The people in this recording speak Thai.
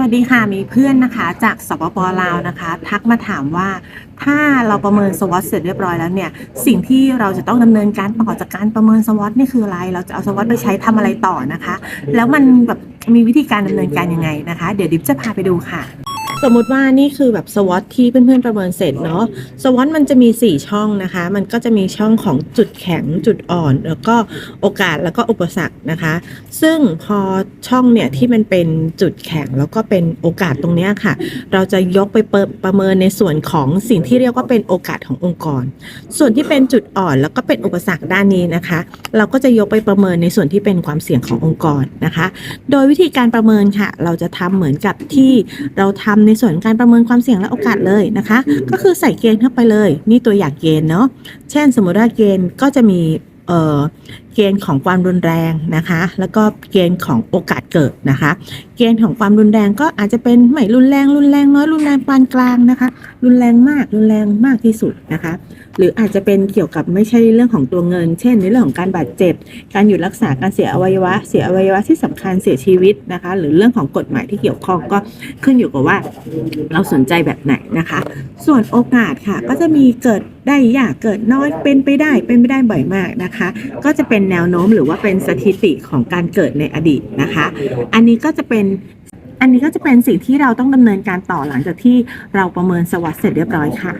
วัสดีค่ะมีเพื่อนนะคะ จากสปปลาวนะคะ ทักมาถามว่าถ้าเราประเมินสวอตเสร็จเรียบร้อยแล้วเนี่ย สิ่งที่เราจะต้องดำเนินการต่อจากการประเมินสวอตนี่คืออะไร เราจะเอาสวอตไปใช้ทำอะไรต่อนะคะ แล้วมันแบบมีวิธีการดำเนินการยังไงนะคะ เดี๋ยวดิฟจะพาไปดูค่ะ สมมติว่านี่คือแบบสวอตที่เพื่อนๆประเมินเสร็จเนาะสวอตมันจะมี 4 ช่องนะคะ มันก็จะมีช่องของจุดแข็งจุดอ่อน แล้วก็โอกาสแล้วก็อุปสรรคนะคะ ซึ่งพอช่องเนี่ยที่มันเป็นจุดแข็งแล้วก็เป็นโอกาสตรงเนี้ยค่ะ เราจะยกไปเปิดประเมินในส่วนของสิ่งที่เรียกว่าเป็นโอกาสขององค์กร ส่วนที่เป็นจุดอ่อนแล้วก็เป็นอุปสรรคด้านนี้นะคะ เราก็จะยกไปประเมินในส่วนที่เป็นความเสี่ยงขององค์กรนะคะ โดยวิธีการประเมินค่ะ เราจะทำเหมือนกับที่เราทำในส่วนการประเมินความเสี่ยงและโอกาสเลยนะคะ ก็คือใส่เกณฑ์เข้าไปเลย นี่ตัวอย่างเกณฑ์เนาะเช่น สมมติว่าเกณฑ์ก็จะมี เกณฑ์ของความรุนแรงนะคะ แล้วก็เกณฑ์ของโอกาสเกิดนะคะ เกณฑ์ของความรุนแรงก็อาจจะเป็นไม่รุนแรง รุนแรงน้อยรุนแรงปานกลางนะคะ รุนแรงมากรุนแรงมากที่สุดนะคะ หรืออาจจะเป็นเกี่ยวกับไม่ใช่เรื่องของตัวเงิน เช่น ในเรื่องของการบาดเจ็บ การหยุดรักษาการเสียอวัยวะ เสียอวัยวะที่สำคัญเสียชีวิตนะคะ หรือเรื่องของกฎหมายที่เกี่ยวข้องก็ขึ้นอยู่กับว่า เราสนใจแบบไหนนะคะ ส่วนโอกาสค่ะก็จะมีเกิด ได้ยากเกิดน้อยเป็นไปได้เป็นไปได้บ่อยมากนะคะ ก็จะเป็นแนวโน้มหรือว่าเป็นสถิติของการเกิดในอดีตนะคะ อันนี้ก็จะเป็นอันนี้ก็จะเป็นสิ่งที่เราต้องดำเนินการต่อหลังจากที่เราประเมินสวัสดิ์เสร็จเรียบร้อยค่ะ